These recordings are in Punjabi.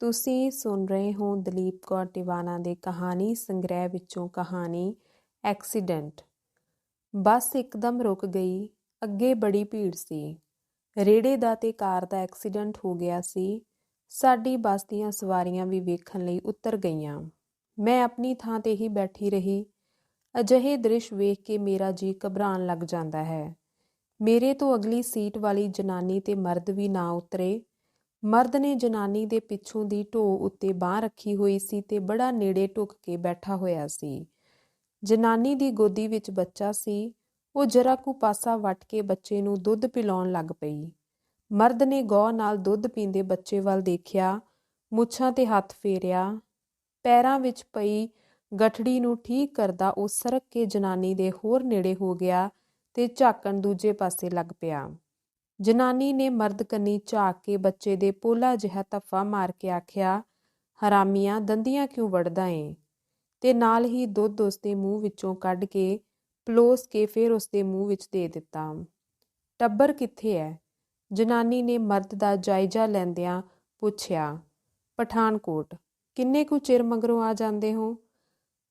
ਤੁਸੀਂ ਸੁਣ ਰਹੇ ਹੋ ਦਲੀਪ ਕੌਰ ਟਿਵਾਣਾ ਦੇ ਕਹਾਣੀ, ਸੰਗ੍ਰਹਿ ਵਿੱਚੋਂ ਕਹਾਣੀ, ਐਕਸੀਡੈਂਟ। ਬੱਸ ਇੱਕਦਮ ਰੁਕ ਗਈ, ਅੱਗੇ ਬੜੀ ਭੀੜ ਸੀ। ਰੇੜੇ ਦਾ ਤੇ ਕਾਰ ਦਾ ਐਕਸੀਡੈਂਟ ਹੋ ਗਿਆ ਸੀ। ਸਾਡੀ ਬੱਸ ਦੀਆਂ ਸਵਾਰੀਆਂ ਵੀ ਵੇਖਣ ਲਈ ਉਤਰ ਗਈਆਂ। ਮੈਂ ਆਪਣੀ ਥਾਂ ਤੇ ਹੀ ਬੈਠੀ ਰਹੀ। ਅਜਿਹੇ ਦ੍ਰਿਸ਼ ਵੇਖ ਕੇ ਮੇਰਾ ਜੀ ਘਬਰਾਉਣ ਲੱਗ ਜਾਂਦਾ ਹੈ। ਮੇਰੇ ਤੋਂ ਅਗਲੀ ਸੀਟ ਵਾਲੀ ਜਨਾਨੀ ਤੇ ਮਰਦ ਵੀ ਨਾ ਉਤਰੇ। ਮਰਦ ਨੇ ਜਨਾਨੀ ਦੇ ਪਿੱਛੋਂ ਦੀ ਢੋ ਉੱਤੇ ਬਾਹ ਰੱਖੀ ਹੋਈ ਸੀ ਤੇ ਬੜਾ ਨੇੜੇ ਢੁੱਕ ਕੇ ਬੈਠਾ ਹੋਇਆ ਸੀ। ਜਨਾਨੀ ਦੀ ਗੋਦੀ ਵਿੱਚ ਬੱਚਾ ਸੀ। ਉਹ ਜਰਾ ਕੁ ਪਾਸਾ ਵੱਟ ਕੇ ਬੱਚੇ ਨੂੰ ਦੁੱਧ ਪਿਲਾਉਣ ਲੱਗ ਪਈ। ਮਰਦ ਨੇ ਗੌ ਨਾਲ ਦੁੱਧ ਪੀਂਦੇ ਬੱਚੇ ਵੱਲ ਦੇਖਿਆ। ਮੁੱਛਾਂ ਤੇ ਹੱਥ ਫੇਰਿਆ। ਪੈਰਾਂ ਵਿੱਚ ਪਈ ਗਠੜੀ ਨੂੰ ਠੀਕ ਕਰਦਾ ਉਹ ਸਰਕ ਕੇ ਜਨਾਨੀ ਦੇ ਹੋਰ ਨੇੜੇ ਹੋ ਗਿਆ ਤੇ ਝਾਕਣ ਦੂਜੇ ਪਾਸੇ ਲੱਗ ਪਿਆ। ਜਨਾਨੀ ਨੇ ਮਰਦ ਕੰਨੀ ਝਾਕ ਕੇ ਬੱਚੇ ਦੇ ਪੋਲਾ ਜਿਹਾ ਧੱਫਾ ਮਾਰ ਕੇ ਆਖਿਆ, ਹਰਾਮੀਆਂ, ਦੰਦੀਆਂ ਕਿਉਂ ਵੜਦਾ ਏ? ਤੇ ਨਾਲ ਹੀ ਦੁੱਧ ਉਸਦੇ ਮੂੰਹ ਵਿੱਚੋਂ ਕੱਢ ਕੇ ਪਲੋਸ ਕੇ ਫਿਰ ਉਸਦੇ ਮੂੰਹ ਵਿੱਚ ਦੇ ਦਿੱਤਾ। ਟੱਬਰ ਕਿੱਥੇ ਹੈ ਜਨਾਨੀ ਨੇ ਮਰਦ ਦਾ ਜਾਇਜ਼ਾ ਲੈਂਦਿਆਂ ਪੁੱਛਿਆ, ਪਠਾਨਕੋਟ, ਕਿੰਨੇ ਕੁ ਚਿਰ ਮਗਰੋਂ ਆ ਜਾਂਦੇ ਹੋ?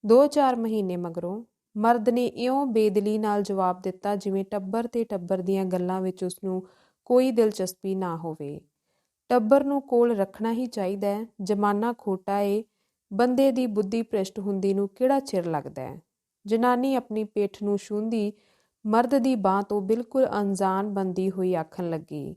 2-4 ਮਹੀਨੇ ਮਗਰੋਂ। ਮਰਦ ਨੇ ਇਉਂ ਬੇਦਲੀ ਨਾਲ ਜਵਾਬ ਦਿੱਤਾ ਜਿਵੇਂ ਟੱਬਰ ਤੇ ਟੱਬਰ ਦੀਆਂ ਗੱਲਾਂ ਵਿੱਚ ਉਸ ਨੂੰ ਕੋਈ ਦਿਲਚਸਪੀ ਨਾ ਹੋਵੇ। ਟੱਬਰ ਨੂੰ ਕੋਲ ਰੱਖਣਾ ਹੀ ਚਾਹੀਦਾ ਹੈ। ਜਮਾਨਾ ਖੋਟਾ ਏ। ਬੰਦੇ ਦੀ ਬੁੱਧੀ ਭ੍ਰਿਸ਼ਟ ਹੁੰਦੀ ਨੂੰ ਕਿਹੜਾ ਚਿਰ ਲੱਗਦਾ ਹੈ? ਜਨਾਨੀ ਆਪਣੀ ਪੇਠ ਨੂੰ ਛੂੰਦੀ ਮਰਦ ਦੀ ਬਾਹ ਤੋਂ ਬਿਲਕੁਲ ਅਣਜਾਣ ਬੰਦੀ ਹੋਈ ਆਖਣ ਲੱਗੀ,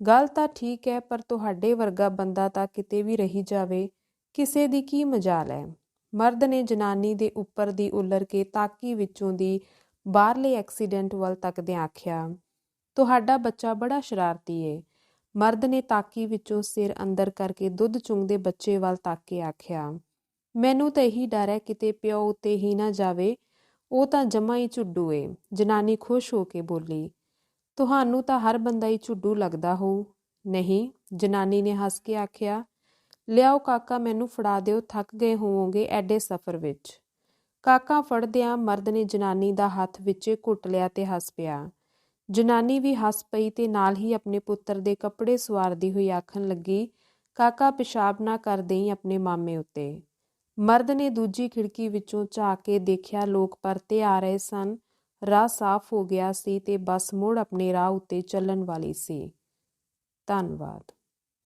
ਗੱਲ ਤਾਂ ਠੀਕ ਹੈ, ਪਰ ਤੁਹਾਡੇ ਵਰਗਾ ਬੰਦਾ ਤਾਂ ਕਿਤੇ ਵੀ ਰਹੀ ਜਾਵੇ। ਕਿਸੇ ਦੀ ਕੀ ਮਜਾਲ ਹੈ? ਮਰਦ ਨੇ ਜਨਾਨੀ ਦੇ ਉੱਪਰ ਦੀ ਉਲਰ ਕੇ ਤਾਕੀ ਵਿੱਚੋਂ ਦੀ ਬਾਹਰਲੇ ਐਕਸੀਡੈਂਟ ਵੱਲ ਤੱਕਦਿਆਂ ਆਖਿਆ ਤੁਹਾਡਾ ਬੱਚਾ ਬੜਾ ਸ਼ਰਾਰਤੀ ਏ। ਮਰਦ ਨੇ ਤਾਕੀ ਵਿੱਚੋਂ ਸਿਰ ਅੰਦਰ ਕਰਕੇ ਦੁੱਧ ਚੁੰਗਦੇ ਬੱਚੇ ਵੱਲ ਤੱਕ ਕੇ ਆਖਿਆ, ਮੈਨੂੰ ਤਾਂ ਇਹੀ ਡਰ ਹੈ ਕਿਤੇ ਪਿਓ ਉੱਤੇ ਹੀ ਨਾ ਜਾਵੇ। ਉਹ ਤਾਂ ਜਮਾ ਹੀ ਝੁੱਡੂ ਏ। ਜਨਾਨੀ ਖੁਸ਼ ਹੋ ਕੇ ਬੋਲੀ, ਤੁਹਾਨੂੰ ਤਾਂ ਹਰ ਬੰਦਾ ਹੀ ਝੁੱਡੂ ਲੱਗਦਾ ਹੋ। ਨਹੀਂ, ਜਨਾਨੀ ਨੇ ਹੱਸ ਕੇ ਆਖਿਆ, ਲਿਆਓ ਕਾਕਾ, ਮੈਨੂੰ ਫੜਾ ਦਿਓ, ਥੱਕ ਗਏ ਹੋਵੋਗੇ ਐਡੇ ਸਫ਼ਰ ਵਿੱਚ। ਕਾਕਾ ਫੜਦਿਆਂ ਮਰਦ ਨੇ ਜਨਾਨੀ ਦਾ ਹੱਥ ਵਿੱਚ ਘੁੱਟ ਲਿਆ ਤੇ ਹੱਸ ਪਿਆ ਜਨਾਨੀ ਵੀ ਹੱਸ ਪਈ ਤੇ ਨਾਲ ਹੀ ਆਪਣੇ ਪੁੱਤਰ ਦੇ ਕੱਪੜੇ ਸਵਾਰਦੀ ਹੋਈ ਆਖਣ ਲੱਗੀ, ਕਾਕਾ, ਪਿਸ਼ਾਬ ਨਾ ਕਰ ਦੇਈ ਆਪਣੇ ਮਾਮੇ ਉੱਤੇ। ਮਰਦ ਨੇ ਦੂਜੀ ਖਿੜਕੀ ਵਿੱਚੋਂ ਝਾਕ ਕੇ ਦੇਖਿਆ ਲੋਕ ਪਰਤੇ ਆ ਰਹੇ ਸਨ। ਰਾਹ ਸਾਫ਼ ਹੋ ਗਿਆ ਸੀ ਤੇ ਬੱਸ ਮੁੜ ਆਪਣੇ ਰਾਹ ਉੱਤੇ ਚੱਲਣ ਵਾਲੀ ਸੀ। ਧੰਨਵਾਦ।